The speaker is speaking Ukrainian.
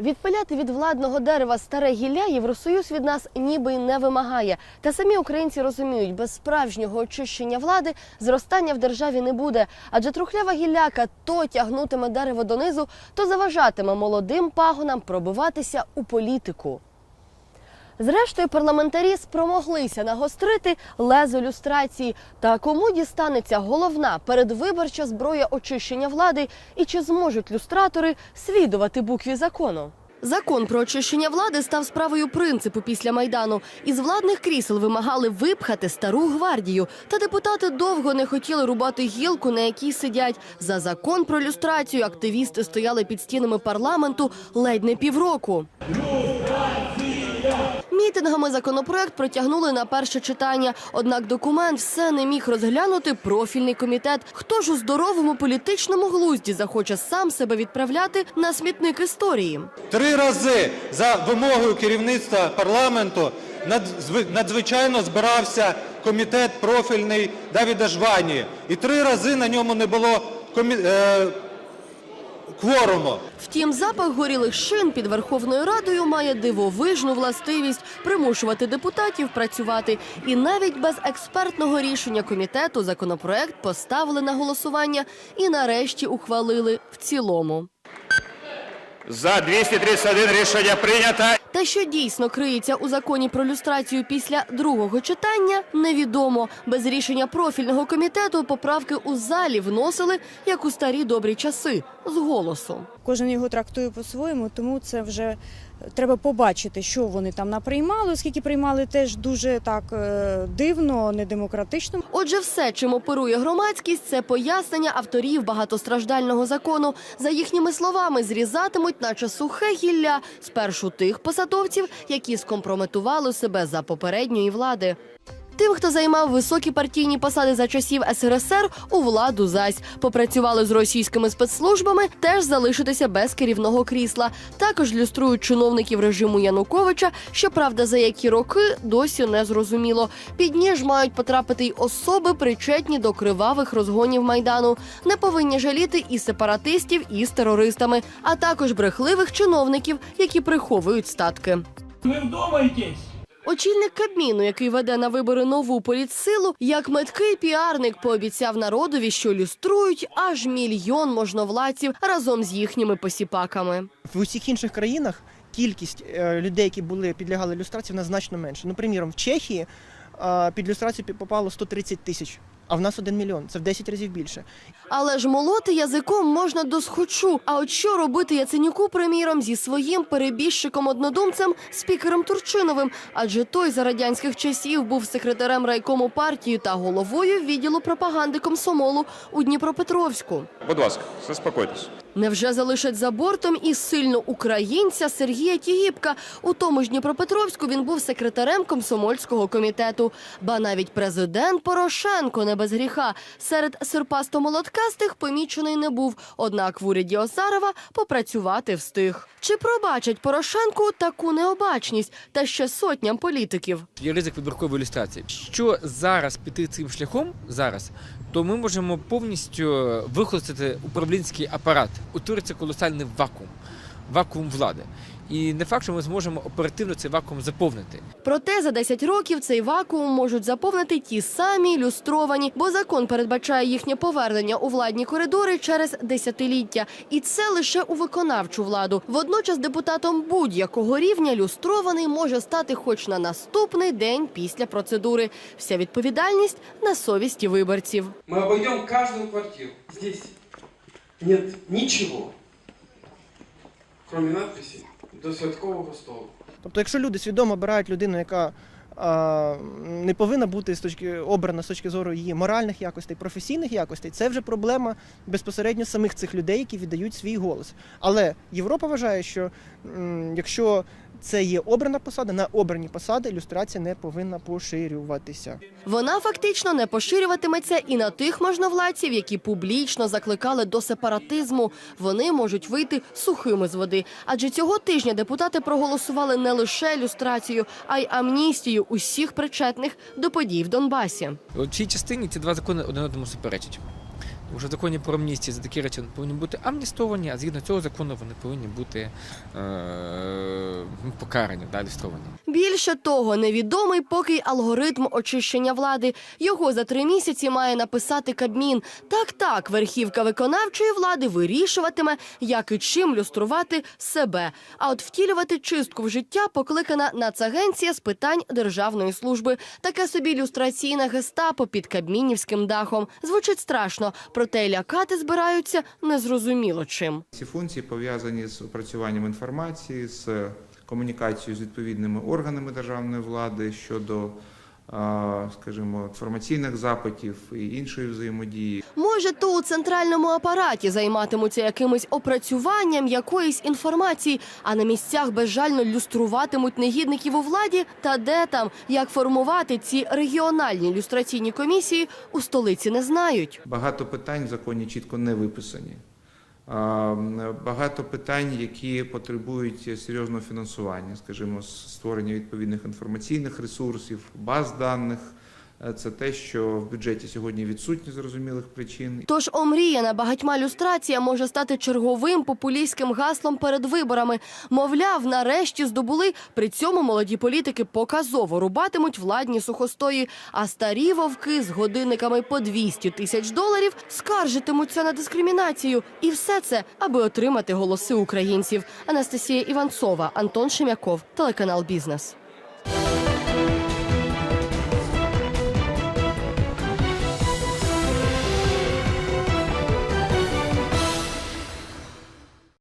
Відпиляти від владного дерева старе гілля Євросоюз від нас ніби й не вимагає. Та самі українці розуміють, без справжнього очищення влади зростання в державі не буде. Адже трухлява гілляка то тягнутиме дерево донизу, то заважатиме молодим пагонам пробиватися у політику. Зрештою, парламентарі спромоглися нагострити лезо люстрації. Та кому дістанеться головна передвиборча зброя очищення влади, і чи зможуть люстратори слідувати букві закону? Закон про очищення влади став справою принципу після майдану. Із владних крісел вимагали випхати стару гвардію. Та депутати довго не хотіли рубати гілку, на якій сидять. За закон про люстрацію активісти стояли під стінами парламенту ледь не півроку. Мітингами законопроект протягнули на перше читання. Однак документ все не міг розглянути профільний комітет. Хто ж у здоровому політичному глузді захоче сам себе відправляти на смітник історії? Три рази за вимогою керівництва парламенту надзв- надзвичайно збирався комітет профільний Давіда Жвані. І три рази на ньому не було комі- е, кворуму. Втім, запах горілих шин під Верховною Радою має дивовижну властивість примушувати депутатів працювати. І навіть без експертного рішення комітету законопроект поставили на голосування і нарешті ухвалили в цілому. За 231 рішення прийнято. Та що дійсно криється у законі про люстрацію після другого читання, невідомо. Без рішення профільного комітету поправки у залі вносили як у старі добрі часи з голосу. Кожен його трактує по-своєму, тому це вже треба побачити, що вони там наприймали, оскільки приймали теж дуже так е, дивно, недемократично. Отже, все, чим оперує громадськість, це пояснення авторів багатостраждального закону. За їхніми словами, зрізатимуть, наче сухе гілля, спершу тих посадовців, які скомпрометували себе за попередньої влади. Тим, хто займав високі партійні посади за часів СРСР, у владу зась попрацювали з російськими спецслужбами, теж залишитися без керівного крісла. Також люструють чиновників режиму Януковича. Щоправда, за які роки досі не зрозуміло. Під ніж мають потрапити й особи, причетні до кривавих розгонів майдану. Не повинні жаліти і сепаратистів, і з терористами, а також брехливих чиновників, які приховують статки. Вы вдумайтесь! Очільник Кабміну, який веде на вибори нову політсилу, як меткий піарник пообіцяв народові, що люструють аж мільйон можновладців разом з їхніми посіпаками. В усіх інших країнах кількість е, людей, які були підлягали люстрації, вона значно менше. Ну, приміром, в Чехії е, під люстрацію попало 130 тисяч, а в нас один мільйон. Це в 10 разів більше. Але ж молоти язиком можна до схочу. А от що робити Яценюку, приміром, зі своїм перебіжчиком-однодумцем спікером Турчиновим? Адже той за радянських часів був секретарем райкому партії та головою відділу пропаганди комсомолу у Дніпропетровську. Будь ласка, заспокойтесь. Невже залишать за бортом і сильно українця Сергія Тігіпка? У тому ж Дніпропетровську він був секретарем комсомольського комітету. Ба навіть президент Порошенко не без гріха. Серед серпасто-молоткастих помічений не був. Однак в уряді Осарова попрацювати встиг. Чи пробачать Порошенку таку необачність та ще сотням політиків? Є ризик вибіркової ілюстрації. Що зараз піти цим шляхом зараз, то ми можемо повністю вихолостити управлінський апарат. Утвориться колосальний вакуум, вакуум влади. І не факт, що ми зможемо оперативно цей вакуум заповнити. Проте за 10 років цей вакуум можуть заповнити ті самі люстровані, бо закон передбачає їхнє повернення у владні коридори через десятиліття, і це лише у виконавчу владу. Водночас депутатом будь-якого рівня люстрований може стати хоч на наступний день після процедури. Вся відповідальність на совісті виборців. Мы обойдем каждую квартиру. Здесь нет ничего, кроме надписи до святкового столу. Тобто, якщо люди свідомо обирають людину, яка а, не повинна бути з точки обрана з точки зору її моральних якостей, професійних якостей, це вже проблема безпосередньо самих цих людей, які віддають свій голос. Але Європа вважає, що м, якщо це є обрана посада, на обрані посади люстрація не повинна поширюватися. Вона фактично не поширюватиметься і на тих можновладців, які публічно закликали до сепаратизму. Вони можуть вийти сухими з води. Адже цього тижня депутати проголосували не лише люстрацію, а й амністію усіх причетних до подій в Донбасі. У цій частині ці два закони один одному суперечать. Уже законі про амністію за такі речі повинні бути амністовані, а згідно цього закону вони повинні бути е, покарані, да, люстровані. Більше того, невідомий поки алгоритм очищення влади. Його за три місяці має написати Кабмін. Так, так, верхівка виконавчої влади вирішуватиме, як і чим люструвати себе. А от втілювати чистку в життя покликана Нацагенція з питань державної служби. Таке собі люстраційне гестапо під кабмінівським дахом. Звучить страшно, проте лякати збираються незрозуміло чим. Ці функції пов'язані з опрацюванням інформації, з комунікацією з відповідними органами державної влади щодо, скажімо, інформаційних запитів і іншої взаємодії. Може, то у центральному апараті займатимуться якимось опрацюванням якоїсь інформації, а на місцях безжально люструватимуть негідників у владі. Та де там, як формувати ці регіональні люстраційні комісії, у столиці не знають. Багато питань в законі чітко не виписані. Багато питань, які потребують серйозного фінансування, скажімо, створення відповідних інформаційних ресурсів, баз даних. Е, Це те, що в бюджеті сьогодні відсутні зрозумілих причин. Тож омріяна багатьма люстрація може стати черговим популістським гаслом перед виборами. Мовляв, нарешті здобули. При цьому молоді політики показово рубатимуть владні сухостої, а старі вовки з годинниками по 200 тисяч доларів скаржитимуться на дискримінацію. І все це, аби отримати голоси українців. Анастасія Іванцова, Антон Шемяков, телеканал Бізнес.